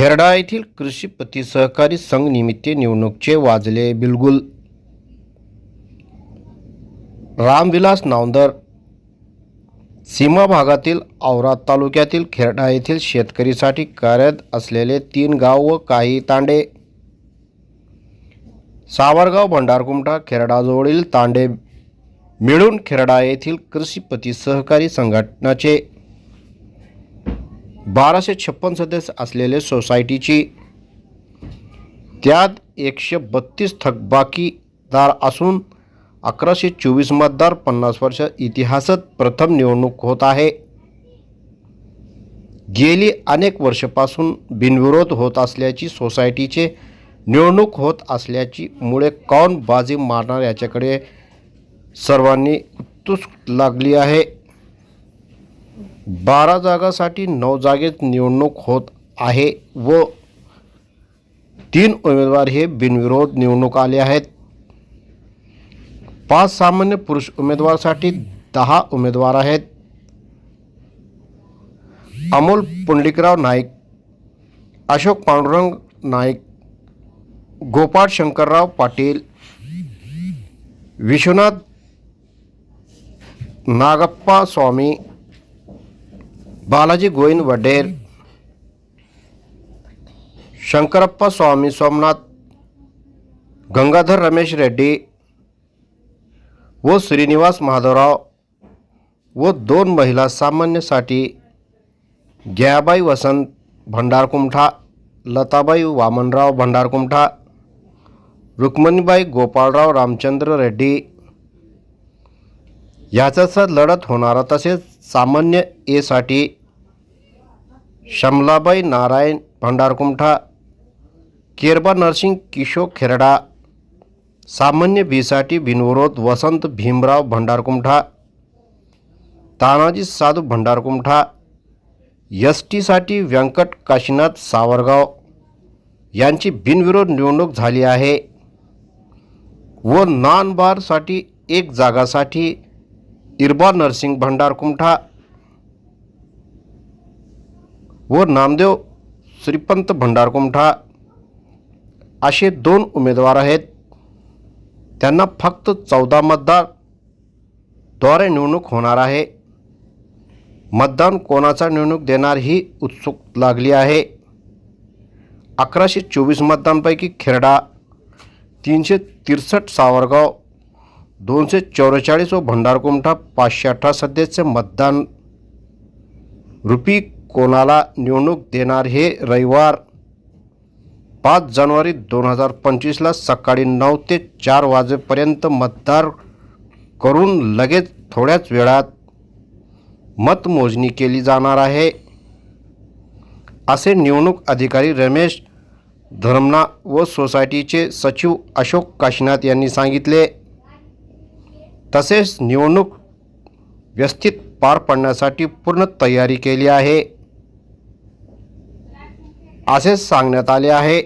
खेरडा येथील कृषीपती सहकारी संघ निमित्त निवडणुकीचे वाजले बिलगुल. रामविलास नावंदर सीमा भागातील औराद तालुक्यातील खेरडा येथील शेतकरीसाठी कार्यरत असलेले तीन गाव व काही तांडे. सावरगाव भंडारकुमठा खेरडाजवळील तांडे मिळून खेरडा येथील कृषीपती सहकारी संघटनाचे बाराशे छप्पन सदस्य असलेले सोसायटीची. त्यात एकशे बत्तीस थकबाकीदार असून अकराशे चोवीस मतदार पन्नास वर्ष इतिहासात प्रथम निवडणूक होत आहे. गेली अनेक वर्षापासून बिनविरोध होत असल्याची सोसायटीचे निवडणूक होत असल्याची मुळे कौन बाजी मारणार याच्याकडे सर्वांनी उत्सुक लागली आहे. बारा जागासाठी नऊ जागेत निवडणूक होत आहे व तीन उमेदवार हे बिनविरोध निवडणूक आले आहेत. पाच सामान्य पुरुष उमेदवारासाठी दहा उमेदवार आहेत. अमोल पुंडलिकराव नाईक अशोक पांडुरंग नाईक गोपाळ शंकरराव पाटील विश्वनाथ नागप्पा स्वामी बालाजी गोविंद वडेर शंकरप्पा स्वामी सोमनाथ गंगाधर रमेश रेड्डी व श्रीनिवास माधवराव व दोन महिला सामान्यसाठी गयाबाई वसंत भंडारकुमठा लताबाई वामनराव भंडारकुमठा रुक्मणीबाई गोपाळराव रामचंद्र रेड्डी याचाच लढत होणारा. तसेच सामान्य एसाठी शमलाबाई नारायण भंडारकुमठा केरबा नरसिंग किशोर खेरडा सामान्य बीसाठी बिनविरोध वसंत भीमराव भंडारकुमठा तानाजी साधू भंडारकुमठा एस टीसाठी व्यंकट काशीनाथ सावरगाव यांची बिनविरोध निवडणूक झाली आहे व नॉन बारसाठी एक जागासाठी इरबा नरसिंग भंडारकुमठा व नामदेव श्रीपंत भंडारकुमठा असे दोन उमेदवार आहेत. त्यांना फक्त चौदा मतदारद्वारे निवडणूक होणार आहे. मतदान कोणाचा निवडणूक देणार ही उत्सुक लागली आहे. अकराशे चोवीस मतदानपैकी खेरडा तीनशे तिरसष्ट सावरगाव दोनशे चौवेचाळीस व भंडारकुमठा पाचशे अठरा सदस्य मतदान रुपी कोणाला निवडणूक देणार हे रविवार पाच जानेवारी दोन हजार पंचवीसला सकाळी नऊ ते चार वाजेपर्यंत मतदार करून लगेच थोड्याच वेळात मतमोजणी केली जाणार आहे. असे निवडणूक अधिकारी रमेश धर्मना व सोसायटीचे सचिव अशोक काशीनाथ यांनी सांगितले. तसेच निवडणूक व्यवस्थित पार पाडण्यासाठी पूर्ण तयारी केली आहे. असेच सांगण्यात आले आहे.